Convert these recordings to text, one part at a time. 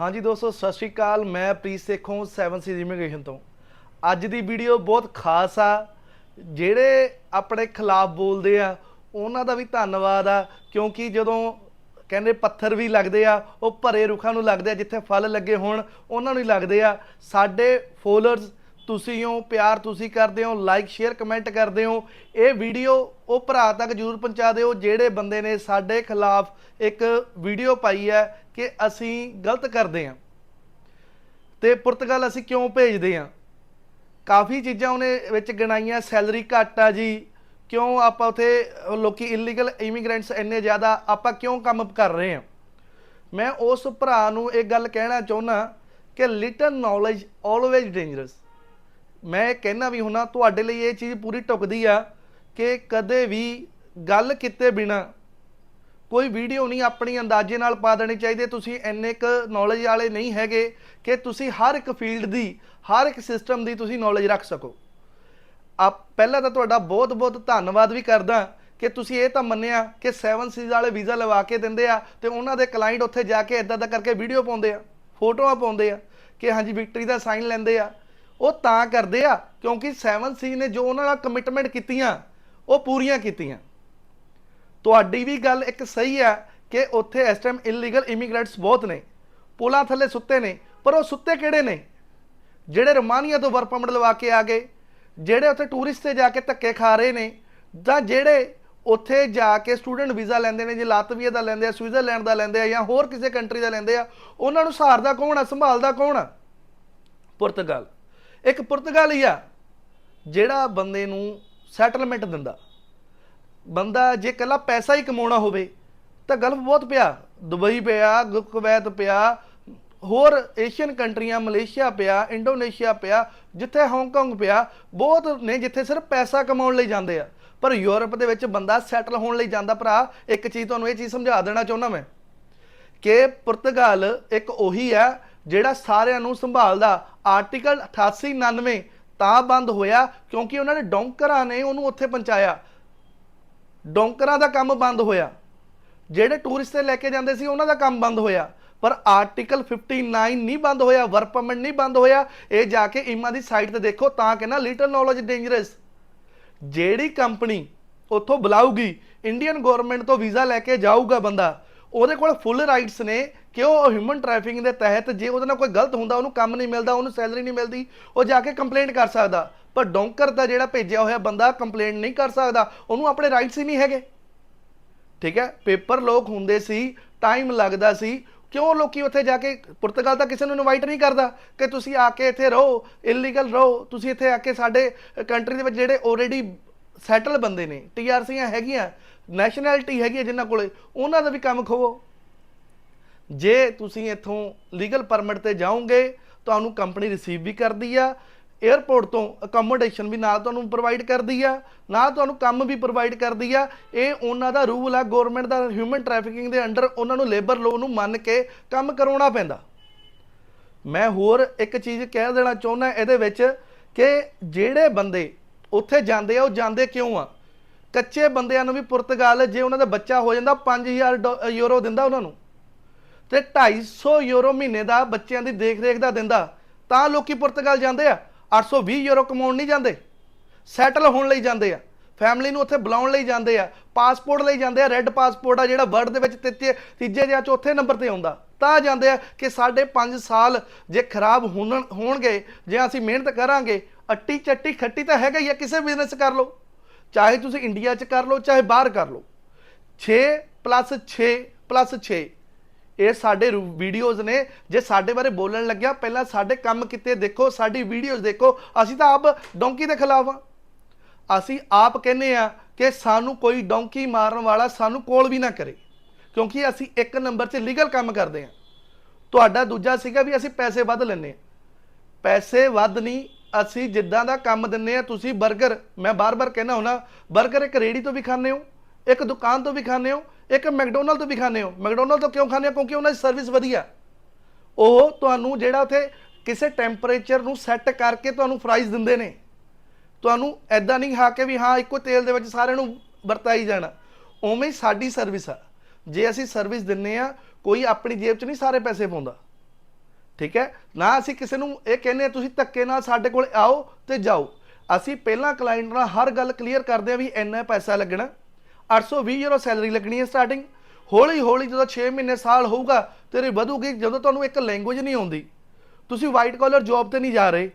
ਹਾਂਜੀ ਦੋਸਤੋ, ਸਤਿ ਸ਼੍ਰੀ ਅਕਾਲ। ਮੈਂ ਪ੍ਰੀਤ ਸੇਖੋਂ 7 ਸੀ ਇਮੀਗ੍ਰੇਸ਼ਨ ਤੋਂ। ਅੱਜ ਦੀ ਵੀਡੀਓ ਬਹੁਤ ਖਾਸ ਆ। ਜਿਹੜੇ ਆਪਣੇ ਖਿਲਾਫ ਬੋਲਦੇ ਆ, ਉਹਨਾਂ ਦਾ ਵੀ ਧੰਨਵਾਦ ਆ, ਕਿਉਂਕਿ ਜਦੋਂ ਕਹਿੰਦੇ ਪੱਥਰ ਵੀ ਲੱਗਦੇ ਆ, ਉਹ ਭਰੇ ਰੁੱਖਾਂ ਨੂੰ ਲੱਗਦੇ ਆ, ਜਿੱਥੇ ਫਲ ਲੱਗੇ ਹੋਣ, ਉਹਨਾਂ ਨੂੰ ਹੀ ਲੱਗਦੇ ਆ। ਸਾਡੇ ਫੋਲੋਅਰਸ ਤੁਸੀਂ ਹੋ, ਪਿਆਰ ਤੁਸੀਂ ਕਰਦੇ ਹੋ ਲਾਈਕ ਸ਼ੇਅਰ ਕਮੈਂਟ ਕਰਦੇ ਹੋ, ਇਹ ਵੀਡੀਓ ਉਹ ਭਰਾ ਤੱਕ ਜਰੂਰ ਪਹੁੰਚਾ ਦਿਓ ਜਿਹੜੇ ਬੰਦੇ ਨੇ ਸਾਡੇ ਖਿਲਾਫ ਇੱਕ ਵੀਡੀਓ ਪਾਈ ਹੈ ਕਿ ਅਸੀਂ ਗਲਤ ਕਰਦੇ ਹਾਂ। ਤੇ ਪੁਰਤਗਾਲ ਅਸੀਂ ਕਿਉਂ ਭੇਜਦੇ ਹਾਂ? ਕਾਫੀ ਚੀਜ਼ਾਂ ਉਹਨੇ ਵਿੱਚ ਗਿਣਾਈਆਂ ਸੈਲਰੀ ਘੱਟ ਆ ਜੀ, ਕਿਉਂ ਆਪਾਂ ਉਥੇ ਲੋਕੀ ਇਲੀਗਲ ਇਮੀਗ੍ਰੈਂਟਸ ਇੰਨੇ ਜ਼ਿਆਦਾ, ਆਪਾਂ ਕਿਉਂ ਕੰਮ ਕਰ ਰਹੇ ਹਾਂ? ਮੈਂ ਉਸ ਭਰਾ ਨੂੰ ਇਹ ਗੱਲ ਕਹਿਣਾ ਚਾਹੁੰਦਾ ਕਿ ਲਿਟਲ ਨੌਲੇਜ ਆਲਵੇਜ਼ ਡੇਂਜਰਸ ਮੈਂ ਇਹ ਕਹਿਣਾ ਵੀ ਹੁਣਾ, ਤੁਹਾਡੇ ਲਈ ਇਹ ਚੀਜ਼ ਪੂਰੀ ਟੁਕਦੀ ਆ ਕਿ ਕਦੇ ਵੀ ਗੱਲ ਕੀਤੇ ਬਿਨਾ ਕੋਈ ਵੀਡੀਓ ਨਹੀਂ ਆਪਣੀ ਅੰਦਾਜ਼ੇ ਨਾਲ ਪਾ ਦੇਣੀ ਚਾਹੀਦੀ। ਤੁਸੀਂ ਇੰਨੇ ਕ ਨੌਲੇਜ ਵਾਲੇ ਨਹੀਂ ਹੈਗੇ ਕਿ ਤੁਸੀਂ ਹਰ ਇੱਕ ਫੀਲਡ ਦੀ, ਹਰ ਇੱਕ ਸਿਸਟਮ ਦੀ ਤੁਸੀਂ ਨੌਲੇਜ ਰੱਖ ਸਕੋ। ਆਪ, ਪਹਿਲਾਂ ਤਾਂ ਤੁਹਾਡਾ ਬਹੁਤ-ਬਹੁਤ ਧੰਨਵਾਦ ਵੀ ਕਰਦਾ ਕਿ ਤੁਸੀਂ ਇਹ ਤਾਂ ਮੰਨਿਆ ਕਿ 7 ਸੀਜ਼ ਵਾਲੇ ਵੀਜ਼ਾ ਲਵਾ ਕੇ ਦਿੰਦੇ ਆ ਤੇ ਉਹਨਾਂ ਦੇ ਕਲਾਇੰਟ ਉੱਥੇ ਜਾ ਕੇ ਇਦਾਂ ਦਾ ਕਰਕੇ ਵੀਡੀਓ ਪਾਉਂਦੇ ਆ, ਫੋਟੋਆਂ ਪਾਉਂਦੇ ਆ ਕਿ ਹਾਂਜੀ ਵਿਕਟਰੀ ਦਾ ਸਾਈਨ ਲੈਂਦੇ ਆ। ਉਹ ਤਾਂ ਕਰਦੇ ਆ, ਕਿਉਂਕਿ 7 ਸੀ ਨੇ ਜੋ ਉਹਨਾਂ ਨਾਲ ਕਮਿਟਮੈਂਟ ਕੀਤੀਆਂ, ਉਹ ਪੂਰੀਆਂ ਕੀਤੀਆਂ। ਤੁਹਾਡੀ ਵੀ ਗੱਲ ਇੱਕ ਸਹੀ ਆ ਕਿ ਉੱਥੇ ਇਸ ਟਾਈਮ ਇਲੀਗਲ ਇਮੀਗ੍ਰੈਂਟਸ ਬਹੁਤ ਨੇ। ਪੁਲਾਂ ਥੱਲੇ ਸੁੱਤੇ ਨੇ, ਪਰ ਉਹ ਸੁੱਤੇ ਕਿਹੜੇ ਨੇ? ਜਿਹੜੇ ਰੋਮਾਨੀਆ ਤੋਂ ਵਰਕ ਪਰਮਿਟ ਲਵਾ ਕੇ ਆ ਗਏ, ਜਿਹੜੇ ਉੱਥੇ ਟੂਰਿਸਟ ਤੇ ਜਾ ਕੇ ਧੱਕੇ ਖਾ ਰਹੇ ਨੇ, ਜਾਂ ਜਿਹੜੇ ਉੱਥੇ ਜਾ ਕੇ ਸਟੂਡੈਂਟ ਵੀਜ਼ਾ ਲੈਂਦੇ ਨੇ, ਜੇ ਲਾਤਵੀਆ ਦਾ ਲੈਂਦੇ ਆ, ਸਵਿਟਜ਼ਰਲੈਂਡ ਦਾ ਲੈਂਦੇ ਆ, ਜਾਂ ਹੋਰ ਕਿਸੇ ਕੰਟਰੀ ਦਾ ਲੈਂਦੇ ਆ, ਉਹਨਾਂ ਨੂੰ ਸਹਾਰਦਾ ਕੌਣ ਆ, ਸੰਭਾਲਦਾ ਕੌਣ ਆ? ਪੁਰਤਗਾਲ। ਇੱਕ ਪੁਰਤਗਾਲ ਹੀ ਆ, ਜਿਹੜਾ ਬੰਦੇ ਨੂੰ ਸੈਟਲਮੈਂਟ ਦਿੰਦਾ। ਬੰਦਾ ਜੇ ਕੱਲਾ ਪੈਸਾ ਹੀ ਕਮਾਉਣਾ ਹੋਵੇ, ਤਾਂ ਗਲਫ ਬਹੁਤ ਪਿਆ, ਦੁਬਈ ਪਿਆ, ਗੁ- ਕੁਵੈਤ ਪਿਆ, ਹੋਰ ਏਸ਼ੀਅਨ ਕੰਟਰੀਆਂ, ਮਲੇਸ਼ੀਆ ਪਿਆ, ਇੰਡੋਨੇਸ਼ੀਆ ਪਿਆ, ਜਿੱਥੇ ਹਾਂਗਕਾਂਗ ਪਿਆ, ਬਹੁਤ ਨੇ ਜਿੱਥੇ ਸਿਰਫ ਪੈਸਾ ਕਮਾਉਣ ਲਈ ਜਾਂਦੇ ਆ। ਪਰ ਯੂਰਪ ਦੇ ਵਿੱਚ ਬੰਦਾ ਸੈਟਲ ਹੋਣ ਲਈ ਜਾਂਦਾ, ਭਰਾ, ਇੱਕ ਚੀਜ਼ ਤੁਹਾਨੂੰ ਇਹ ਚੀਜ਼ ਸਮਝਾ ਦੇਣਾ ਚਾਹੁੰਦਾ ਮੈਂ ਕਿ ਪੁਰਤਗਾਲ ਇੱਕ ਉਹੀ ਆ, ਜਿਹੜਾ ਸਾਰਿਆਂ ਨੂੰ ਸੰਭਾਲਦਾ ਆਰਟੀਕਲ 8899 ਤਾਂ ਬੰਦ ਹੋਇਆ ਕਿਉਂਕਿ ਉਹਨਾਂ ਨੇ ਡੌਂਕਰਾਂ ਨੇ ਉਹਨੂੰ ਉੱਥੇ ਪਹੁੰਚਾਇਆ। ਡੌਂਕਰਾਂ ਦਾ ਕੰਮ ਬੰਦ ਹੋਇਆ। ਜਿਹੜੇ ਟੂਰਿਸਟ ਤੇ ਲੈ ਕੇ ਜਾਂਦੇ ਸੀ, ਉਹਨਾਂ ਦਾ ਕੰਮ ਬੰਦ ਹੋਇਆ। ਪਰ ਆਰਟੀਕਲ 59 ਨਹੀਂ ਬੰਦ ਹੋਇਆ, ਵਰਕ ਪਰਮਿਟ ਨਹੀਂ ਬੰਦ ਹੋਇਆ। ਇਹ ਜਾ ਕੇ ਇਮਾ ਦੀ ਸਾਈਟ ਤੇ ਦੇਖੋ ਤਾਂ ਕਿ ਨਾ ਲਿਟਲ ਨੌਲੇਜ ਡੇਂਜਰਸ। ਜਿਹੜੀ ਕੰਪਨੀ ਉੱਥੋਂ ਬੁਲਾਊਗੀ, ਇੰਡੀਅਨ ਗਵਰਨਮੈਂਟ ਤੋਂ ਵੀਜ਼ਾ ਲੈ ਕੇ ਜਾਊਗਾ ਬੰਦਾ ਉਹਦੇ ਕੋਲ ਫੁੱਲ ਰਾਈਟਸ ਨੇ ਕਿ ਉਹ ਹਿਊਮਨ ਟ੍ਰੈਫਿਕਿੰਗ ਦੇ ਤਹਿਤ ਜੇ ਉਹਦੇ ਨਾਲ ਕੋਈ ਗਲਤ ਹੁੰਦਾ, ਉਹਨੂੰ ਕੰਮ ਨਹੀਂ ਮਿਲਦਾ, ਉਹਨੂੰ ਸੈਲਰੀ ਨਹੀਂ ਮਿਲਦੀ, ਉਹ ਜਾ ਕੇ ਕੰਪਲੇਂਟ ਕਰ ਸਕਦਾ। ਪਰ ਡੌਂਕਰ ਦਾ ਜਿਹੜਾ ਭੇਜਿਆ ਹੋਇਆ ਬੰਦਾ ਕੰਪਲੇਂਟ ਨਹੀਂ ਕਰ ਸਕਦਾ, ਉਹਨੂੰ ਆਪਣੇ ਰਾਈਟਸ ਹੀ ਨਹੀਂ ਹੈਗੇ। ਠੀਕ ਹੈ? ਪੇਪਰ ਲੋਕ ਹੁੰਦੇ ਸੀ ਟਾਈਮ ਲੱਗਦਾ ਸੀ, ਕਿਉਂ ਲੋਕੀ ਉੱਥੇ ਜਾ ਕੇ ਪੁਰਤਗਾਲ ਤਾਂ ਕਿਸੇ ਨੂੰ ਇਨਵਾਈਟ ਨਹੀਂ ਕਰਦਾ ਕਿ ਤੁਸੀਂ ਆ ਕੇ ਇੱਥੇ ਰਹੋ ਇਲੀਗਲ ਰਹੋ, ਤੁਸੀਂ ਇੱਥੇ ਆ ਕੇ ਸਾਡੇ ਕੰਟਰੀ ਦੇ ਵਿੱਚ ਜਿਹੜੇ ਆਲਰੇਡੀ ਸੈਟਲ ਬੰਦੇ ਨੇ ਟੀਆਰਸੀਆਂ ਹੈਗੀਆਂ ਨੈਸ਼ਨੈਲਿਟੀ ਹੈਗੀ ਹੈ ਜਿਨ੍ਹਾਂ ਕੋਲੇ, ਉਹਨਾਂ ਦਾ ਵੀ ਕੰਮ ਖੋਵੋ। ਜੇ ਤੁਸੀਂ ਇੱਥੋਂ ਲੀਗਲ ਪਰਮਿਟ ਤੇ ਜਾਓਗੇ, ਤੁਹਾਨੂੰ ਕੰਪਨੀ ਰਿਸੀਵ ਵੀ ਕਰਦੀ ਆ 에ਅਰਪੋਰਟ ਤੋਂ ਅਕਮੋਡੇਸ਼ਨ ਵੀ ਨਾਲ ਤੁਹਾਨੂੰ ਪ੍ਰੋਵਾਈਡ ਕਰਦੀ ਆ, ਨਾਲ ਤੁਹਾਨੂੰ ਕੰਮ ਵੀ ਪ੍ਰੋਵਾਈਡ ਕਰਦੀ ਆ, ਇਹ ਉਹਨਾਂ ਦਾ ਰੂਲ ਆ ਗਵਰਨਮੈਂਟ ਦਾ ਹਿਊਮਨ ਟ੍ਰੈਫਿਕਿੰਗ ਦੇ ਅੰਡਰ ਉਹਨਾਂ ਨੂੰ ਲੇਬਰ ਲੋ ਨੂੰ ਮੰਨ ਕੇ ਕੰਮ ਕਰਾਉਣਾ ਪੈਂਦਾ। ਮੈਂ ਹੋਰ ਇੱਕ ਚੀਜ਼ ਕਹਿ ਦੇਣਾ ਚਾਹੁੰਦਾ ਇਹਦੇ ਵਿੱਚ ਕਿ ਜਿਹੜੇ ਬੰਦੇ ਉੱਥੇ ਜਾਂਦੇ ਆ, ਉਹ ਜਾਂਦੇ ਕਿਉਂ ਆ? ਕੱਚੇ ਬੰਦਿਆਂ ਨੂੰ ਵੀ ਪੁਰਤਗਾਲ ਜੇ ਉਹਨਾਂ ਦਾ ਬੱਚਾ ਹੋ ਜਾਂਦਾ 5000 ਡੋ- ਯੂਰੋ ਦਿੰਦਾ ਉਹਨਾਂ ਨੂੰ। ਤੇ 250 ਯੂਰੋ ਮਹੀਨੇ ਦਾ ਬੱਚਿਆਂ ਦੀ ਦੇਖ-ਰੇਖ ਦਾ ਦਿੰਦਾ, ਤਾਂ ਲੋਕੀ ਪੁਰਤਗਾਲ ਜਾਂਦੇ ਆ। 820 ਯੂਰੋ ਕਮਾਉਣ ਨਹੀਂ ਜਾਂਦੇ। ਸੈਟਲ ਹੋਣ ਲਈ ਜਾਂਦੇ ਆ। ਫੈਮਿਲੀ ਨੂੰ ਉੱਥੇ ਬੁਲਾਉਣ ਲਈ ਜਾਂਦੇ ਆ। ਪਾਸਪੋਰਟ ਲਈ ਜਾਂਦੇ ਆ। ਰੈੱਡ ਪਾਸਪੋਰਟ ਆ ਜਿਹੜਾ ਵਰਲਡ ਦੇ ਵਿੱਚ ਤੀਜੇ ਤੀਜੇ ਜਾਂ ਚੌਥੇ ਨੰਬਰ ਤੇ ਆਉਂਦਾ। ਤਾਂ ਜਾਂਦੇ ਆ ਕਿ ਸਾਡੇ 5 ਸਾਲ ਜੇ ਖਰਾਬ ਹੋਣ, ਹੋਣਗੇ, ਜੇ ਅਸੀਂ ਮਿਹਨਤ ਕਰਾਂਗੇ ਅੱਟੀ ਚੱਟੀ ਖੱਟੀ ਤਾਂ ਹੈਗਾ ਹੀ ਆ, ਕਿਸੇ ਬਿਜ਼ਨਸ ਕਰ ਲਓ। ਚਾਹੇ ਤੁਸੀਂ ਇੰਡੀਆ 'ਚ ਕਰ ਲਓ, ਚਾਹੇ ਬਾਹਰ ਕਰ ਲਓ। 6 ਪਲੱਸ 6 ਪਲੱਸ 6 ਇਹ ਸਾਡੇ ਵੀਡੀਓਜ਼ ਨੇ। ਜੇ ਸਾਡੇ ਬਾਰੇ ਬੋਲਣ ਲੱਗਿਆ, ਪਹਿਲਾਂ ਸਾਡੇ ਕੰਮ ਕਿਤੇ ਦੇਖੋ, ਸਾਡੀ ਵੀਡੀਓਜ਼ ਦੇਖੋ। ਅਸੀਂ ਤਾਂ ਆਪ ਡੌਂਕੀ ਦੇ ਖਿਲਾਫ ਆ। ਅਸੀਂ ਆਪ ਕਹਿੰਨੇ ਆ ਕਿ ਸਾਨੂੰ ਕੋਈ ਡੌਂਕੀ ਮਾਰਨ ਵਾਲਾ ਸਾਨੂੰ ਕੋਲ ਵੀ ਨਾ ਕਰੇ, ਕਿਉਂਕਿ ਅਸੀਂ ਇੱਕ ਨੰਬਰ 'ਚ ਲੀਗਲ ਕੰਮ ਕਰਦੇ ਆ। ਤੁਹਾਡਾ ਦੂਜਾ ਸੀਗਾ ਵੀ ਅਸੀਂ ਪੈਸੇ ਵੱਧ ਲੈਨੇ ਆ। ਪੈਸੇ ਵੱਧ ਨਹੀਂ ਅਸੀਂ ਜਿੱਦਾਂ ਦਾ ਕੰਮ ਦਿੰਨੇ ਆ, ਤੁਸੀਂ 버ਗਰ ਮੈਂ ਬਾਰ-ਬਾਰ ਕਹਿਣਾ ਹੁਣਾ 버ਗਰ ਇੱਕ ਰੇੜੀ ਤੋਂ ਵੀ ਖਾਂਦੇ ਹੋ, ਇੱਕ ਦੁਕਾਨ ਤੋਂ ਵੀ ਖਾਂਦੇ ਹੋ, ਇੱਕ ਮੈਕਡੋਨਲਡ ਤੋਂ ਵੀ ਖਾਂਦੇ ਹੋ। ਮੈਕਡੋਨਲਡ ਤੋਂ ਕਿਉਂ ਖਾਂਦੇ ਹੋ? ਕਿਉਂਕਿ ਉਹਨਾਂ ਦੀ ਸਰਵਿਸ ਵਧੀਆ। ਉਹ ਤੁਹਾਨੂੰ ਜਿਹੜਾ ਉਥੇ ਕਿਸੇ ਟੈਂਪਰੇਚਰ ਨੂੰ ਸੈੱਟ ਕਰਕੇ ਤੁਹਾਨੂੰ ਫਰਾਈਜ਼ ਦਿੰਦੇ ਨੇ। ਤੁਹਾਨੂੰ ਐਦਾਂ ਨਹੀਂ ਖਾ ਕੇ ਵੀ ਹਾਂ, ਇੱਕੋ ਤੇਲ ਦੇ ਵਿੱਚ ਸਾਰਿਆਂ ਨੂੰ ਵਰਤਾਈ ਜਾਣਾ। ਉਵੇਂ ਹੀ ਸਾਡੀ ਸਰਵਿਸ ਆ। ਜੇ ਅਸੀਂ ਸਰਵਿਸ ਦਿੰਨੇ ਆ, ਕੋਈ ਆਪਣੀ ਜੇਬ 'ਚ ਨਹੀਂ ਸਾਰੇ ਪੈਸੇ ਪਾਉਂਦਾ। ਠੀਕ ਹੈ? ਨਾ ਅਸੀਂ ਕਿਸੇ ਨੂੰ ਇਹ ਕਹਿੰਦੇ ਤੁਸੀਂ ਧੱਕੇ ਨਾਲ ਸਾਡੇ ਕੋਲ ਆਓ ਤੇ ਜਾਓ। ਅਸੀਂ ਪਹਿਲਾਂ ਕਲਾਇੰਟ ਨਾਲ ਹਰ ਗੱਲ ਕਲੀਅਰ ਕਰਦੇ ਹਾਂ ਵੀ ਇੰਨਾ ਪੈਸਾ ਲੱਗਣਾ। 820 ਯੂਰੋ ਸੈਲਰੀ ਲੱਗਣੀ ਹੈ ਸਟਾਰਟਿੰਗ ਹੌਲੀ ਹੌਲੀ ਜਦੋਂ 6 ਮਹੀਨੇ ਸਾਲ ਹੋਊਗਾ, ਤੇਰੀ ਵਧੂਗੀ, ਜਦੋਂ ਤੁਹਾਨੂੰ ਇੱਕ ਲੈਂਗੁਏਜ ਨਹੀਂ ਆਉਂਦੀ। ਤੁਸੀਂ ਵਾਈਟ ਕਾਲਰ ਜੌਬ ਤੇ ਨਹੀਂ ਜਾ ਰਹੇ।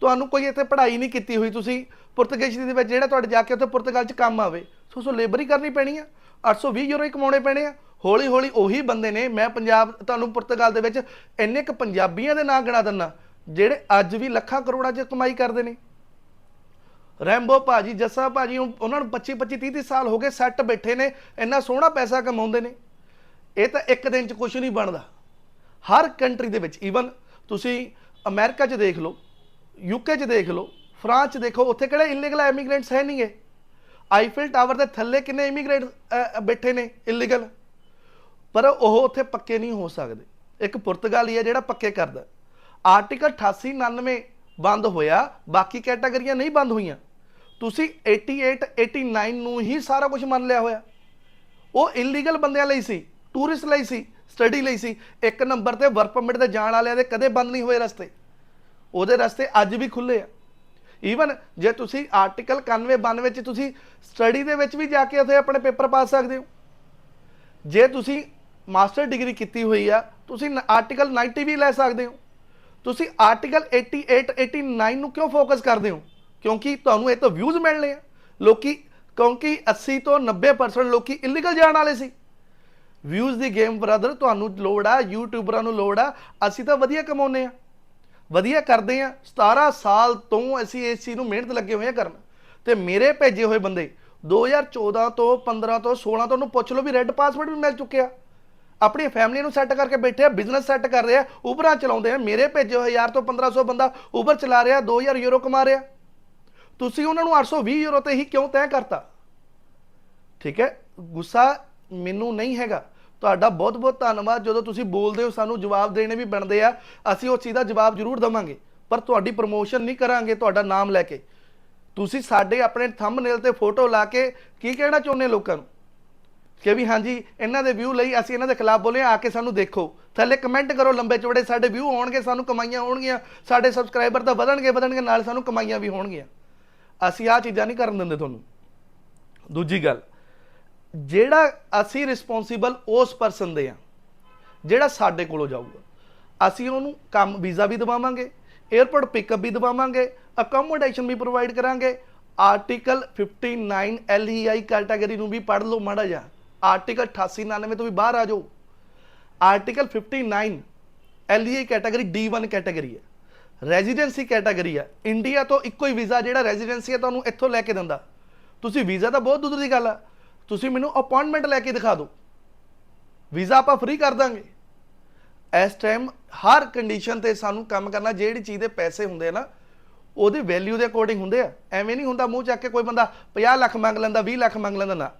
ਤੁਹਾਨੂੰ ਕੋਈ ਇੱਥੇ ਪੜ੍ਹਾਈ ਨਹੀਂ ਕੀਤੀ ਹੋਈ ਤੁਸੀਂ। ਪੁਰਤਗਾਲੀ ਦੇ ਵਿੱਚ ਜਿਹੜਾ ਤੁਹਾਡੇ ਜਾ ਕੇ ਉੱਥੇ ਪੁਰਤਗਾਲ 'ਚ ਕੰਮ ਆਵੇ। ਸੋ ਸੋ ਲੇਬਰ ਹੀ ਕਰਨੀ ਪੈਣੀ ਆ। 820 ਯੂਰੋ ਹੀ ਕਮਾਉਣੇ ਪੈਣੇ ਆ। ਹੌਲੀ ਹੌਲੀ ਉਹੀ ਬੰਦੇ ਨੇ, ਮੈਂ ਪੰਜਾਬ, ਤੁਹਾਨੂੰ ਪੁਰਤਗਾਲ ਦੇ ਵਿੱਚ ਇੰਨੇ ਕੁ ਪੰਜਾਬੀਆਂ ਦੇ ਨਾਂ ਗਿਣਾ ਦਿੰਨਾ ਜਿਹੜੇ ਅੱਜ ਵੀ ਲੱਖਾਂ ਕਰੋੜਾਂ 'ਚ ਕਮਾਈ ਕਰਦੇ ਨੇ। ਰੈਂਬੋ ਭਾਜੀ, ਜੱਸਾ ਭਾਜੀ, ਉਹ- ਉਹਨਾਂ ਨੂੰ 25 25 30 30 ਸਾਲ ਹੋ ਗਏ ਸੈੱਟ ਬੈਠੇ ਨੇ, ਇੰਨਾ ਸੋਹਣਾ ਪੈਸਾ ਕਮਾਉਂਦੇ ਨੇ। ਇਹ ਤਾਂ ਇੱਕ ਦਿਨ 'ਚ ਕੁਝ ਨਹੀਂ ਬਣਦਾ। ਹਰ ਕੰਟਰੀ ਦੇ ਵਿੱਚ ਈਵਨ ਤੁਸੀਂ ਅਮਰੀਕਾ 'ਚ ਦੇਖ ਲਓ ਯੂਕੇ 'ਚ ਦੇਖ ਲਓ, ਫਰਾਂਸ 'ਚ ਦੇਖੋ, ਉੱਥੇ ਕਿਹੜੇ ਇਲੀਗਲ ਇਮੀਗ੍ਰੈਂਟਸ ਹੈ ਨਹੀਂਗੇ ਆਈਫਿਲ ਟਾਵਰ ਦੇ ਥੱਲੇ ਕਿੰਨੇ ਇਮੀਗ੍ਰੈਂਟ ਬੈਠੇ ਨੇ ਇਲੀਗਲ ਪਰ ਉਹ ਉੱਥੇ ਪੱਕੇ ਨਹੀਂ ਹੋ ਸਕਦੇ। ਇੱਕ ਪੁਰਤਗਾਲੀ ਹੈ ਜਿਹੜਾ ਪੱਕੇ ਕਰਦਾ ਆਰਟੀਕਲ 88 99 ਬੰਦ ਹੋਇਆ, ਬਾਕੀ ਕੈਟਾਗਰੀਆਂ ਨਹੀਂ ਬੰਦ ਹੋਈਆਂ। ਤੁਸੀਂ 88 89 ਨੂੰ ਹੀ ਸਾਰਾ ਕੁਝ ਮੰਨ ਲਿਆ ਹੋਇਆ। ਉਹ ਇਲੀਗਲ ਬੰਦਿਆਂ ਲਈ ਸੀ ਟੂਰਿਸਟ ਲਈ ਸੀ ਸਟੱਡੀ ਲਈ ਸੀ। ਇੱਕ ਨੰਬਰ ਤੇ ਵਰਕ ਪਰਮਿਟ ਤੇ ਜਾਣ ਵਾਲਿਆਂ ਦੇ ਕਦੇ ਬੰਦ ਨਹੀਂ ਹੋਏ ਰਸਤੇ। ਉਹਦੇ ਰਸਤੇ ਅੱਜ ਵੀ ਖੁੱਲੇ ਆ। ਈਵਨ ਜੇ ਤੁਸੀਂ ਆਰਟੀਕਲ 91 92 ਚ ਤੁਸੀਂ ਸਟੱਡੀ ਦੇ ਵਿੱਚ ਵੀ ਜਾ ਕੇ ਉੱਥੇ ਆਪਣੇ ਪੇਪਰ ਪਾ ਸਕਦੇ ਹੋ। ਜੇ ਤੁਸੀਂ ਮਾਸਟਰ ਡਿਗਰੀ ਕੀਤੀ ਹੋਈ ਆ, ਤੁਸੀਂ ਆਰਟੀਕਲ 90 ਵੀ ਲੈ ਸਕਦੇ ਹੋ। ਤੁਸੀਂ ਆਰਟੀਕਲ 88 89 ਨੂੰ ਕਿਉਂ ਫੋਕਸ ਕਰਦੇ ਹੋ? ਕਿਉਂਕਿ ਤੁਹਾਨੂੰ ਇਹ ਤੋਂ ਵਿਊਜ਼ ਮਿਲਣੇ ਆ। ਲੋਕੀ, ਕਿਉਂਕਿ 80 ਤੋਂ 90% ਲੋਕੀ ਇਲੀਗਲ ਜਾਣ ਵਾਲੇ ਸੀ। ਵਿਊਜ਼ ਦੀ ਗੇਮ ਬ੍ਰਦਰ ਤੁਹਾਨੂੰ ਲੋੜ ਆ ਯੂਟਿਊਬਰਾਂ ਨੂੰ ਲੋੜ ਆ, ਅਸੀਂ ਤਾਂ ਵਧੀਆ ਕਮਾਉਨੇ ਆ। ਵਧੀਆ ਕਰਦੇ ਆ 17 ਸਾਲ ਤੋਂ ਅਸੀਂ ਇਸ ਚੀਜ਼ ਨੂੰ ਮਿਹਨਤ ਲੱਗੇ ਹੋਏ ਆ ਕਰਨ। ਤੇ ਮੇਰੇ ਭੇਜੇ ਹੋਏ ਬੰਦੇ 2014 ਤੋਂ 15 ਤੋਂ 16 ਤੋਂ ਉਹਨੂੰ ਪੁੱਛ ਲਓ ਵੀ ਰੈੱਡ ਪਾਸਵਰਡ ਵੀ ਮਿਲ ਚੁੱਕਿਆ। ਆਪਣੀ ਫੈਮਿਲੀ ਨੂੰ ਸੈੱਟ ਕਰਕੇ ਬੈਠੇ ਆ ਬਿਜ਼ਨਸ ਸੈੱਟ ਕਰ ਰਹੇ ਆ ਉਬਰਾਂ ਚਲਾਉਂਦੇ ਆ। ਮੇਰੇ ਭੇਜੇ ਹੋਏ ਯਾਰ ਤੋਂ 1500 ਬੰਦਾ ਉਬਰ ਚਲਾ ਰਿਹਾ 2000 ਯੂਰੋ ਕਮਾ ਰਿਹਾ। ਤੁਸੀਂ ਉਹਨਾਂ ਨੂੰ 820 ਯੂਰੋ ਤੇ ਹੀ ਕਿਉਂ ਤੈਅ ਕਰਤਾ? ਠੀਕ ਹੈ, ਗੁੱਸਾ ਮੈਨੂੰ ਨਹੀਂ ਹੈਗਾ। ਤੁਹਾਡਾ ਬਹੁਤ ਬਹੁਤ ਧੰਨਵਾਦ। ਜਦੋਂ ਤੁਸੀਂ ਬੋਲਦੇ ਹੋ, ਸਾਨੂੰ ਜਵਾਬ ਦੇਣੇ ਵੀ ਬਣਦੇ ਆ, ਅਸੀਂ ਉਸ ਚੀਜ਼ ਦਾ ਜਵਾਬ ਜ਼ਰੂਰ ਦਵਾਂਗੇ। ਪਰ ਤੁਹਾਡੀ ਪ੍ਰਮੋਸ਼ਨ ਨਹੀਂ ਕਰਾਂਗੇ ਤੁਹਾਡਾ ਨਾਮ ਲੈ ਕੇ। ਤੁਸੀਂ ਸਾਡੇ ਆਪਣੇ ਥੰਬਨੇਲ ਤੇ ਫੋਟੋ ਲਾ ਕੇ ਕੀ ਕਹਿਣਾ ਚਾਹੁੰਦੇ ਲੋਕਾਂ ਨੂੰ? ਕਿ ਵੀ ਹਾਂਜੀ, ਇਹਨਾਂ ਦੇ ਵਿਊ ਲਈ ਅਸੀਂ ਇਹਨਾਂ ਦੇ ਖਿਲਾਫ ਬੋਲੇ ਆ ਕੇ ਸਾਨੂੰ ਦੇਖੋ। ਥੱਲੇ ਕਮੈਂਟ ਕਰੋ, ਲੰਬੇ ਚੌੜੇ ਸਾਡੇ ਵਿਊ ਆਉਣਗੇ, ਸਾਨੂੰ ਕਮਾਈਆਂ ਹੋਣਗੀਆਂ। ਸਾਡੇ ਸਬਸਕ੍ਰਾਈਬਰ ਤਾਂ ਵਧਣਗੇ ਵਧਣਗੇ, ਨਾਲ ਸਾਨੂੰ ਕਮਾਈਆਂ ਵੀ ਹੋਣਗੀਆਂ। ਅਸੀਂ ਆ ਚੀਜ਼ਾਂ ਨਹੀਂ ਕਰਨ ਦਿੰਦੇ ਤੁਹਾਨੂੰ। ਦੂਜੀ ਗੱਲ ਜਿਹੜਾ ਅਸੀਂ ਰਿਸਪੌਂਸੀਬਲ ਉਸ ਪਰਸਨ ਦੇ ਆ, ਜਿਹੜਾ ਸਾਡੇ ਕੋਲੋਂ ਜਾਊਗਾ। ਅਸੀਂ ਉਹਨੂੰ ਕੰਮ, ਵੀਜ਼ਾ ਵੀ ਦਵਾਵਾਂਗੇ 에어ਪੋਰਟ ਪਿਕਅਪ ਵੀ ਦਵਾਵਾਂਗੇ ਅਕਮੋਡੇਸ਼ਨ ਵੀ ਪ੍ਰੋਵਾਈਡ ਕਰਾਂਗੇ। ਆਰਟੀਕਲ 59 LEI ਕੈਟਾਗਰੀ ਨੂੰ ਵੀ ਪੜ੍ਹ ਲਓ ਮਾੜਾ ਜਿਹਾ। ਆਰਟੀਕਲ 88 99 ਤੋਂ ਵੀ ਬਾਹਰ ਆ ਜਾਓ। Article 59 LEI category D1 category ਹੈ। ਰੈਜ਼ੀਡੈਂਸੀ ਕੈਟਾਗਰੀ ਹੈ। ਇੰਡੀਆ ਤੋਂ ਇੱਕੋ ਹੀ ਵੀਜ਼ਾ ਜਿਹੜਾ ਰੈਜ਼ੀਡੈਂਸੀ ਹੈ ਤੁਹਾਨੂੰ ਇੱਥੋਂ ਲੈ ਕੇ ਦਿੰਦਾ। ਤੁਸੀਂ ਵੀਜ਼ਾ ਤਾਂ ਬਹੁਤ ਦੂਰ ਦੀ ਗੱਲ ਆ। ਤੁਸੀਂ ਮੈਨੂੰ ਅਪਾਇੰਟਮੈਂਟ ਲੈ ਕੇ ਦਿਖਾ ਦਿਓ। ਵੀਜ਼ਾ ਆਪਾਂ ਫ੍ਰੀ ਕਰ ਦਾਂਗੇ। ਇਸ ਟਾਈਮ ਹਰ ਕੰਡੀਸ਼ਨ ਤੇ ਸਾਨੂੰ ਕੰਮ ਕਰਨਾ, ਜਿਹੜੀ ਚੀਜ਼ ਦੇ ਪੈਸੇ ਹੁੰਦੇ ਆ ਨਾ, ਉਹਦੀ ਵੈਲਿਊ ਦੇ ਅਕੋਰਡਿੰਗ ਹੁੰਦੇ ਆ। ਐਵੇਂ ਨਹੀਂ ਹੁੰਦਾ ਮੂੰਹ ਚੱਕ ਕੇ ਕੋਈ ਬੰਦਾ 50 ਲੱਖ ਮੰਗ ਲੈਂਦਾ 20 ਲੱਖ ਮੰਗ ਲੈਂਦਾ, ਨਾ।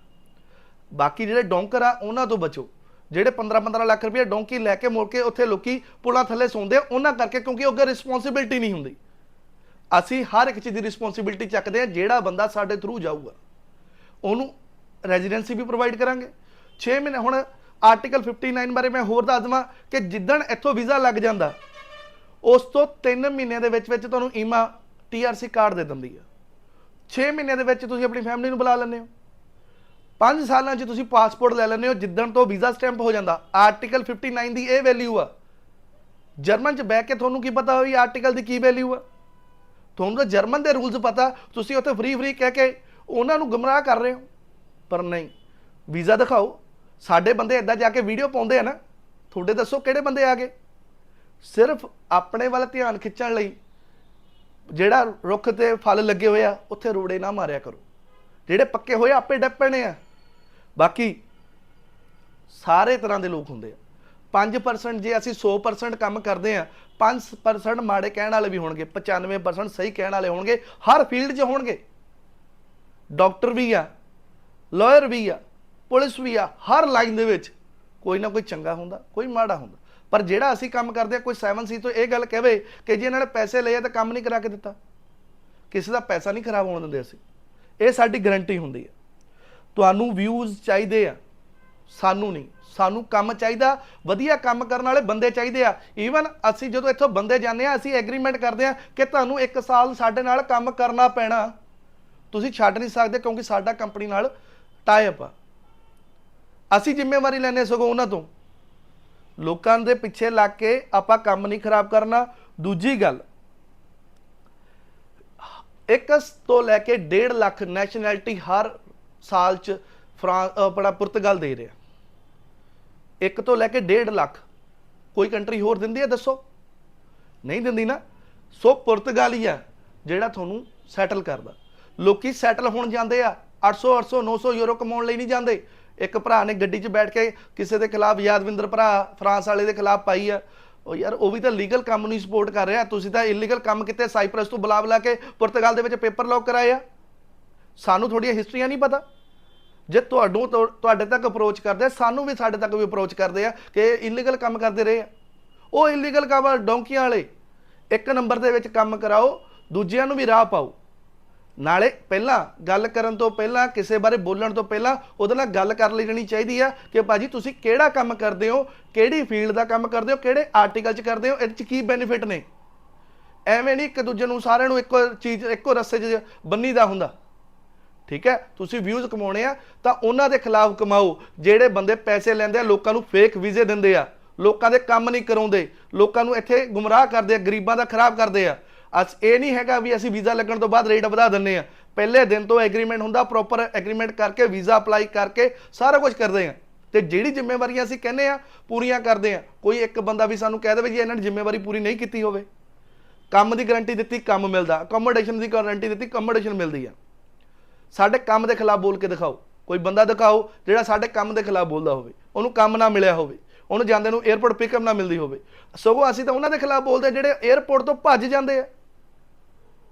ਬਾਕੀ ਜਿਹੜੇ ਡੋਂਕਰ ਆ, ਉਹਨਾਂ ਤੋਂ ਬਚੋ। ਜਿਹੜੇ 15-15 ਲੱਖ ਰੁਪਏ ਡੋਂਕੀ ਲੈ ਕੇ ਮੁੜ ਕੇ ਉੱਥੇ ਲੋਕੀ ਪੁਲਾਂ ਥੱਲੇ ਸੌਂਦੇ ਉਹਨਾਂ ਕਰਕੇ ਕਿਉਂਕਿ ਉਹ ਅੱਗੇ ਰਿਸਪੌਂਸਿਬਿਲਟੀ ਨਹੀਂ ਹੁੰਦੀ। ਅਸੀਂ ਹਰ ਇੱਕ ਚੀਜ਼ ਦੀ ਰਿਸਪੌਂਸਿਬਿਲਟੀ ਚੱਕਦੇ ਆ, ਜਿਹੜਾ ਬੰਦਾ ਸਾਡੇ ਥਰੂ ਜਾਊਗਾ, ਉਹਨੂੰ ਰੈਜ਼ੀਡੈਂਸੀ ਵੀ ਪ੍ਰੋਵਾਈਡ ਕਰਾਂਗੇ। 6 ਮਹੀਨੇ, ਹੁਣ ਆਰਟੀਕਲ 59 ਬਾਰੇ ਮੈਂ ਹੋਰ ਦੱਸ ਦਵਾਂ ਕਿ ਜਿੱਦਣ ਇੱਥੋਂ ਵੀਜ਼ਾ ਲੱਗ ਜਾਂਦਾ, ਉਸ ਤੋਂ 3 ਮਹੀਨਿਆਂ ਦੇ ਵਿੱਚ ਵਿੱਚ ਤੁਹਾਨੂੰ ਈਮਾ ਟੀਆਰਸੀ ਕਾਰਡ ਦੇ ਦਿੰਦੀ ਆ। 6 ਮਹੀਨਿਆਂ ਦੇ ਵਿੱਚ ਤੁਸੀਂ ਆਪਣੀ ਫੈਮਿਲੀ ਨੂੰ ਬੁਲਾ ਲੈਂਦੇ ਹੋ। 5 ਸਾਲਾਂ 'ਚ ਤੁਸੀਂ ਪਾਸਪੋਰਟ ਲੈ ਲੈਂਦੇ ਹੋ, ਜਿੱਦਣ ਤੋਂ ਵੀਜ਼ਾ ਸਟੈਂਪ ਹੋ ਜਾਂਦਾ। ਆਰਟੀਕਲ 59 ਦੀ ਇਹ ਵੈਲਿਊ ਆ। ਜਰਮਨ 'ਚ ਬਹਿ ਕੇ ਤੁਹਾਨੂੰ ਕੀ ਪਤਾ ਹੋਈ ਆਰਟੀਕਲ ਦੀ ਕੀ ਵੈਲਿਊ ਆ? ਤੁਹਾਨੂੰ ਤਾਂ ਜਰਮਨ ਦੇ ਰੂਲਸ ਪਤਾ, ਤੁਸੀਂ ਉੱਥੇ ਫ੍ਰੀ ਫ੍ਰੀ ਕਹਿ ਕੇ ਉਹਨਾਂ ਨੂੰ ਗੁੰਮਰਾਹ ਕਰ ਰਹੇ ਹੋ। ਪਰ ਨਹੀਂ। ਵੀਜ਼ਾ ਦਿਖਾਓ। ਸਾਡੇ ਬੰਦੇ ਇੱਦਾਂ ਜਾ ਕੇ ਵੀਡੀਓ ਪਾਉਂਦੇ ਆ ਨਾ, ਤੁਹਾਡੇ ਦੱਸੋ ਕਿਹੜੇ ਬੰਦੇ ਆ ਗਏ? ਸਿਰਫ ਆਪਣੇ ਵੱਲ ਧਿਆਨ ਖਿੱਚਣ ਲਈ ਜਿਹੜਾ ਰੁੱਖ ਤੇ ਫਲ ਲੱਗੇ ਹੋਏ ਆ, ਉੱਥੇ ਰੋੜੇ ਨਾ ਮਾਰਿਆ ਕਰੋ। ਜਿਹੜੇ ਪੱਕੇ ਹੋਏ ਆਪੇ ਡੱਪਣੇ ਆ। ਬਾਕੀ ਸਾਰੇ ਤਰ੍ਹਾਂ ਦੇ ਲੋਕ ਹੁੰਦੇ ਆ। 5% ਜੇ ਅਸੀਂ 100% ਕੰਮ ਕਰਦੇ ਆ 5% ਮਾੜੇ ਕਹਿਣ ਵਾਲੇ ਵੀ ਹੋਣਗੇ 95% ਸਹੀ ਕਹਿਣ ਵਾਲੇ ਹੋਣਗੇ, ਹਰ ਫੀਲਡ 'ਚ ਹੋਣਗੇ। ਡਾਕਟਰ ਵੀ ਆ ਲਾਇਰ ਵੀ ਆ, ਪੁਲਿਸ ਵੀ ਆ, ਹਰ ਲਾਈਨ ਦੇ ਵਿੱਚ ਕੋਈ ਨਾ ਕੋਈ ਚੰਗਾ ਹੁੰਦਾ, ਕੋਈ ਮਾੜਾ ਹੁੰਦਾ। ਪਰ ਜਿਹੜਾ ਅਸੀਂ ਕੰਮ ਕਰਦੇ ਆ, ਕੋਈ 7 ਸੀ ਤੋਂ ਇਹ ਗੱਲ ਕਹਵੇ ਕਿ ਜੇ ਇਹਨਾਂ ਨੇ ਪੈਸੇ ਲਏ ਤਾਂ ਕੰਮ ਨਹੀਂ ਕਰਾ ਕੇ ਦਿੱਤਾ। ਕਿਸੇ ਦਾ ਪੈਸਾ ਨਹੀਂ ਖਰਾਬ ਹੋਣ ਦਿੰਦੇ ਅਸੀਂ। ਇਹ ਸਾਡੀ ਗਾਰੰਟੀ ਹੁੰਦੀ ਹੈ ਤੁਹਾਨੂੰ ਵਿਊਜ਼ ਚਾਹੀਦੇ ਆ, ਸਾਨੂੰ ਨਹੀਂ। ਸਾਨੂੰ ਕੰਮ ਚਾਹੀਦਾ, ਵਧੀਆ ਕੰਮ ਕਰਨ ਵਾਲੇ ਬੰਦੇ ਚਾਹੀਦੇ ਆ। ਈਵਨ ਅਸੀਂ ਜਦੋਂ ਇੱਥੋਂ ਬੰਦੇ ਜਾਂਦੇ ਆ, ਅਸੀਂ ਐਗਰੀਮੈਂਟ ਕਰਦੇ ਆ ਕਿ ਤੁਹਾਨੂੰ 1 ਸਾਲ ਸਾਡੇ ਨਾਲ ਕੰਮ ਕਰਨਾ ਪੈਣਾ। ਤੁਸੀਂ ਛੱਡ ਨਹੀਂ ਸਕਦੇ ਕਿਉਂਕਿ ਸਾਡਾ ਕੰਪਨੀ ਨਾਲ ਟਾਈ ਅਪ ਅਸੀਂ ਜ਼ਿੰਮੇਵਾਰੀ ਲੈਣੇ ਸਗੋਂ ਉਹਨਾਂ ਤੋਂ। ਲੋਕਾਂ ਦੇ ਪਿੱਛੇ ਲੱਗ ਕੇ ਆਪਾਂ ਕੰਮ ਨਹੀਂ ਖਰਾਬ ਕਰਨਾ। ਦੂਜੀ ਗੱਲ, ਇੱਕ ਤੋਂ ਲੈ ਕੇ 1.5 ਲੱਖ ਨੈਸ਼ਨੈਲਿਟੀ ਹਰ ਸਾਲ ਚ ਫਰਾਂਸ ਆਪਣਾ ਪੁਰਤਗਾਲ ਦੇ ਰਿਹਾ। ਇੱਕ ਤੋਂ ਲੈ ਕੇ 1.5 ਲੱਖ। ਕੋਈ ਕੰਟਰੀ ਹੋਰ ਦਿੰਦੀ ਹੈ ਦੱਸੋ? ਨਹੀਂ ਦਿੰਦੀ ਨਾ। ਸੋ ਪੁਰਤਗਾਲ ਹੀ ਆ ਜਿਹੜਾ ਤੁਹਾਨੂੰ ਸੈਟਲ ਕਰਦਾ। ਲੋਕੀ ਸੈਟਲ ਹੋਣ ਜਾਂਦੇ ਆ। 800 800 900 ਯੂਰੋ ਕਮਾਉਣ ਲਈ ਨਹੀਂ ਜਾਂਦੇ। ਇੱਕ ਭਰਾ ਨੇ ਗੱਡੀ 'ਚ ਬੈਠ ਕੇ ਕਿਸੇ ਦੇ ਖਿਲਾਫ ਯਾਦਵਿੰਦਰ ਭਰਾ ਫਰਾਂਸ ਵਾਲੇ ਦੇ ਖਿਲਾਫ ਪਾਈ ਆ। ਉਹ ਯਾਰ, ਉਹ ਵੀ ਤਾਂ ਲੀਗਲ ਕੰਮ ਨੂੰ ਸਪੋਰਟ ਕਰ ਰਿਹਾ। ਤੁਸੀਂ ਤਾਂ ਇਲੀਗਲ ਕੰਮ ਕਿਤੇ ਸਾਈਪ੍ਰਸ ਤੋਂ ਬੁਲਾ ਬੁਲਾ ਕੇ ਪੁਰਤਗਾਲ ਦੇ ਵਿੱਚ ਪੇਪਰ ਲੌਕ ਕਰਾਇਆ ਸਾਨੂੰ ਥੋੜੀਆਂ ਹਿਸਟਰੀਆਂ ਨਹੀਂ ਪਤਾ। ਜੇ ਤੁਹਾਨੂੰ ਤੁਹਾ- ਤੁਹਾਡੇ ਤੱਕ ਅਪਰੋਚ ਕਰਦੇ ਸਾਨੂੰ ਵੀ ਸਾਡੇ ਤੱਕ ਵੀ ਅਪਰੋਚ ਕਰਦੇ ਆ ਕਿ ਇਲੀਗਲ ਕੰਮ ਕਰਦੇ ਰਹੇ ਆ। ਉਹ ਇਲੀਗਲ ਕੰਮ ਡੋਂਕੀਆਂ ਵਾਲੇ। ਇੱਕ ਨੰਬਰ ਦੇ ਵਿੱਚ ਕੰਮ ਕਰਾਓ, ਦੂਜਿਆਂ ਨੂੰ ਵੀ ਰਾਹ ਪਾਓ। ਨਾਲੇ ਪਹਿਲਾਂ ਗੱਲ ਕਰਨ ਤੋਂ ਪਹਿਲਾਂ, ਕਿਸੇ ਬਾਰੇ ਬੋਲਣ ਤੋਂ ਪਹਿਲਾਂ ਉਹਦੇ ਨਾਲ ਗੱਲ ਕਰ ਲਈ ਜਾਣੀ ਚਾਹੀਦੀ ਆ ਕਿ ਭਾਜੀ ਤੁਸੀਂ ਕਿਹੜਾ ਕੰਮ ਕਰਦੇ ਹੋ, ਕਿਹੜੀ ਫੀਲਡ ਦਾ ਕੰਮ ਕਰਦੇ ਹੋ, ਕਿਹੜੇ ਆਰਟੀਕਲ 'ਚ ਕਰਦੇ ਹੋ, ਇਹਦੇ 'ਚ ਕੀ ਬੈਨੀਫਿਟ ਨੇ? ਐਵੇਂ ਨਹੀਂ ਇੱਕ ਦੂਜੇ ਨੂੰ ਸਾਰਿਆਂ ਨੂੰ ਇੱਕੋ ਚੀਜ਼, ਇੱਕੋ ਰਸਤੇ 'ਚ ਬੰਨੀ ਦਾ ਹੁੰਦਾ। ਠੀਕ ਹੈ? ਤੁਸੀਂ ਵਿਊਜ਼ ਕਮਾਉਣੇ ਆ, ਤਾਂ ਉਹਨਾਂ ਦੇ ਖਿਲਾਫ ਕਮਾਓ, ਜਿਹੜੇ ਬੰਦੇ ਪੈਸੇ ਲੈਂਦੇ ਆ, ਲੋਕਾਂ ਨੂੰ ਫੇਕ ਵੀਜ਼ੇ ਦਿੰਦੇ ਆ। ਲੋਕਾਂ ਦੇ ਕੰਮ ਨਹੀਂ ਕਰਾਉਂਦੇ, ਲੋਕਾਂ ਨੂੰ ਇੱਥੇ ਗੁੰਮਰਾਹ ਕਰਦੇ ਆ, ਗਰੀਬਾਂ ਦਾ ਖਰਾਬ ਕਰਦੇ ਆ। ਅਸ ਇਹ ਨਹੀਂ ਹੈਗਾ ਵੀ ਅਸੀਂ ਵੀਜ਼ਾ ਲੱਗਣ ਤੋਂ ਬਾਅਦ ਰੇਟ ਵਧਾ ਦਿੰਨੇ ਆ ਪਹਿਲੇ ਦਿਨ ਤੋਂ ਐਗਰੀਮੈਂਟ ਹੁੰਦਾ ਪ੍ਰੋਪਰ ਐਗਰੀਮੈਂਟ ਕਰਕੇ, ਵੀਜ਼ਾ ਅਪਲਾਈ ਕਰਕੇ ਸਾਰਾ ਕੁਝ ਕਰਦੇ ਆ ਤੇ ਜਿਹੜੀ ਜ਼ਿੰਮੇਵਾਰੀਆਂ ਅਸੀਂ ਕਹਿੰਦੇ ਆ ਪੂਰੀਆਂ ਕਰਦੇ ਆ ਕੋਈ ਇੱਕ ਬੰਦਾ ਵੀ ਸਾਨੂੰ ਕਹਿ ਦੇਵੇ ਜੀ, ਇਹਨਾਂ ਨੇ ਜ਼ਿੰਮੇਵਾਰੀ ਪੂਰੀ ਨਹੀਂ ਕੀਤੀ ਹੋਵੇ। ਕੰਮ ਦੀ ਗਾਰੰਟੀ ਦਿੱਤੀ, ਕੰਮ ਮਿਲਦਾ। ਅਕਮੋਡੇਸ਼ਨ ਦੀ ਗਾਰੰਟੀ ਦਿੱਤੀ ਅਕਮੋਡੇਸ਼ਨ ਮਿਲਦੀ ਆ। ਸਾਡੇ ਕੰਮ ਦੇ ਖਿਲਾਫ ਬੋਲ ਕੇ ਦਿਖਾਓ। ਕੋਈ ਬੰਦਾ ਦਿਖਾਓ ਜਿਹੜਾ ਸਾਡੇ ਕੰਮ ਦੇ ਖਿਲਾਫ ਬੋਲਦਾ ਹੋਵੇ। ਉਹਨੂੰ ਕੰਮ ਨਾ ਮਿਲਿਆ ਹੋਵੇ। ਉਹਨੂੰ ਜਾਂਦੇ ਨੂੰ 에어ਪੋਰਟ ਪਿਕਅਪ ਨਾ ਮਿਲਦੀ ਹੋਵੇ। ਸਗੋਂ ਅਸੀਂ ਤਾਂ ਉਹਨਾਂ ਦੇ ਖਿਲਾਫ ਬੋਲਦੇ ਜਿਹੜੇ 에어ਪੋਰਟ ਤੋਂ ਭੱਜ ਜਾਂਦੇ ਆ।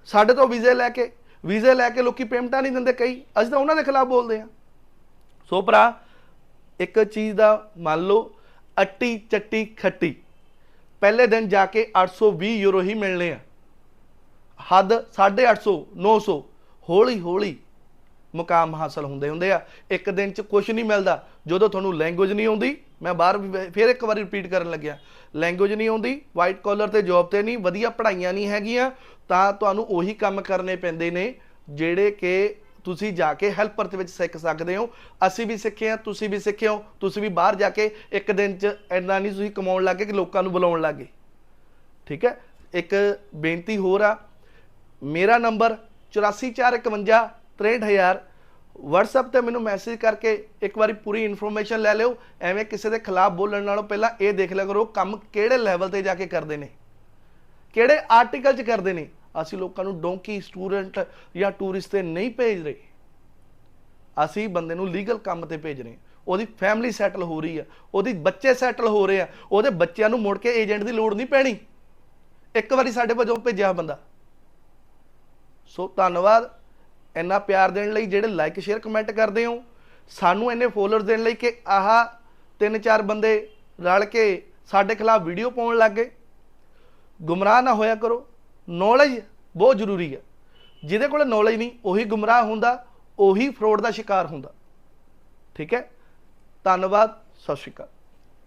ਸਾਡੇ ਤੋਂ ਵੀਜ਼ੇ ਲੈ ਕੇ, ਵੀਜ਼ੇ ਲੈ ਕੇ ਲੋਕੀ ਪੇਮੈਂਟਾਂ ਨਹੀਂ ਦਿੰਦੇ ਕਈ। ਅਸੀਂ ਤਾਂ ਉਹਨਾਂ ਦੇ ਖਿਲਾਫ ਬੋਲਦੇ ਆ ਸੋ ਭਰਾ, ਇੱਕ ਚੀਜ਼ ਦਾ ਮੰਨ ਲਓ, ਅੱਟੀ, ਚੱਟੀ, ਖੱਟੀ। ਪਹਿਲੇ ਦਿਨ ਜਾ ਕੇ 820 ਯੂਰੋ ਹੀ ਮਿਲਣੇ ਆ। ਹੱਦ 850 900 ਹੌਲੀ ਹੌਲੀ ਮੁਕਾਮ ਹਾਸਲ ਹੁੰਦੇ ਹੁੰਦੇ ਆ। ਇੱਕ ਦਿਨ ਚ ਕੁਝ ਨਹੀਂ ਮਿਲਦਾ। ਜਦੋਂ ਤੁਹਾਨੂੰ ਲੈਂਗੁਏਜ ਨਹੀਂ ਆਉਂਦੀ ਮੈਂ ਬਾਹਰ ਵੀ ਫਿਰ ਇੱਕ ਵਾਰੀ ਰਿਪੀਟ ਕਰਨ ਲੱਗਿਆ। ਲੈਂਗੁਏਜ ਨਹੀਂ ਆਉਂਦੀ ਵਾਈਟ ਕਾਲਰ ਤੇ ਜੌਬ ਤੇ ਨਹੀਂ, ਵਧੀਆ ਪੜ੍ਹਾਈਆਂ ਨਹੀਂ ਹੈਗੀਆਂ, ਤਾਂ ਤੁਹਾਨੂੰ ਉਹੀ ਕੰਮ ਕਰਨੇ ਪੈਂਦੇ ਨੇ, ਜਿਹੜੇ ਕਿ ਤੁਸੀਂ ਜਾ ਕੇ ਹੈਲਪਰ ਦੇ ਵਿੱਚ ਸਿੱਖ ਸਕਦੇ ਹੋ। ਅਸੀਂ ਵੀ ਸਿੱਖੇ ਆ ਤੁਸੀਂ ਵੀ ਸਿੱਖੇ ਹੋ, ਤੁਸੀਂ ਵੀ ਬਾਹਰ ਜਾ ਕੇ ਇੱਕ ਦਿਨ ਚ ਇੰਨਾ ਨਹੀਂ ਤੁਸੀਂ ਕਮਾਉਣ ਲੱਗੇ ਕਿ ਲੋਕਾਂ ਨੂੰ ਬੁਲਾਉਣ ਲੱਗੇ। ਠੀਕ ਹੈ? ਇੱਕ ਬੇਨਤੀ ਹੋਰ ਆ, ਮੇਰਾ ਨੰਬਰ 8451 63000 WhatsApp ਤੇ ਮੈਨੂੰ ਮੈਸੇਜ ਕਰਕੇ ਇੱਕ ਵਾਰੀ ਪੂਰੀ ਇਨਫੋਰਮੇਸ਼ਨ ਲੈ ਲਿਓ। ਐਵੇਂ ਕਿਸੇ ਦੇ ਖਿਲਾਫ ਬੋਲਣ ਨਾਲੋਂ ਪਹਿਲਾਂ ਇਹ ਦੇਖ ਲਿਆ ਕਰੋ ਕੰਮ ਕਿਹੜੇ ਲੈਵਲ ਤੇ ਜਾ ਕੇ ਕਰਦੇ ਨੇ। ਕਿਹੜੇ ਆਰਟੀਕਲ 'ਚ ਕਰਦੇ ਨੇ। ਅਸੀਂ ਲੋਕਾਂ ਨੂੰ ਡੋਂਕੀ ਸਟੂਡੈਂਟ ਜਾਂ ਟੂਰਿਸਟ ਤੇ ਨਹੀਂ ਭੇਜ ਰਹੇ। ਅਸੀਂ ਬੰਦੇ ਨੂੰ ਲੀਗਲ ਕੰਮ ਤੇ ਭੇਜ ਰਹੇ ਉਹਦੀ ਫੈਮਿਲੀ ਸੈਟਲ ਹੋ ਰਹੀ ਆ। ਉਹਦੀ ਬੱਚੇ ਸੈਟਲ ਹੋ ਰਹੇ ਆ। ਉਹਦੇ ਬੱਚਿਆਂ ਨੂੰ ਮੁੜ ਕੇ ਏਜੰਟ ਦੀ ਲੋੜ ਨਹੀਂ ਪੈਣੀ। ਇੱਕ ਵਾਰੀ ਸਾਡੇ ਵਜੋਂ ਭੇਜਿਆ ਬੰਦਾ। ਸੋ ਧੰਨਵਾਦ। ਇੰਨਾ ਪਿਆਰ ਦੇਣ ਲਈ ਜਿਹੜੇ ਲਾਈਕ ਸ਼ੇਅਰ ਕਮੈਂਟ ਕਰਦੇ ਹੋ, ਸਾਨੂੰ ਇੰਨੇ ਫੋਲੋਅਰਸ ਦੇਣ ਲਈ ਕਿ ਆਹ ਤਿੰਨ ਚਾਰ ਬੰਦੇ ਰਲ ਕੇ ਸਾਡੇ ਖਿਲਾਫ ਵੀਡੀਓ ਪਾਉਣ ਲੱਗ ਗਏ। ਗੁੰਮਰਾਹ ਨਾ ਹੋਇਆ ਕਰੋ। ਨੌਲੇਜ ਬਹੁਤ ਜ਼ਰੂਰੀ ਹੈ। ਜਿਹਦੇ ਕੋਲ ਨੌਲੇਜ ਨਹੀਂ, ਉਹੀ ਗੁੰਮਰਾਹ ਹੁੰਦਾ, ਉਹੀ ਫਰੋਡ ਦਾ ਸ਼ਿਕਾਰ ਹੁੰਦਾ। ਠੀਕ ਹੈ? ਧੰਨਵਾਦ, ਸਤਿ ਸ਼੍ਰੀ ਅਕਾਲ।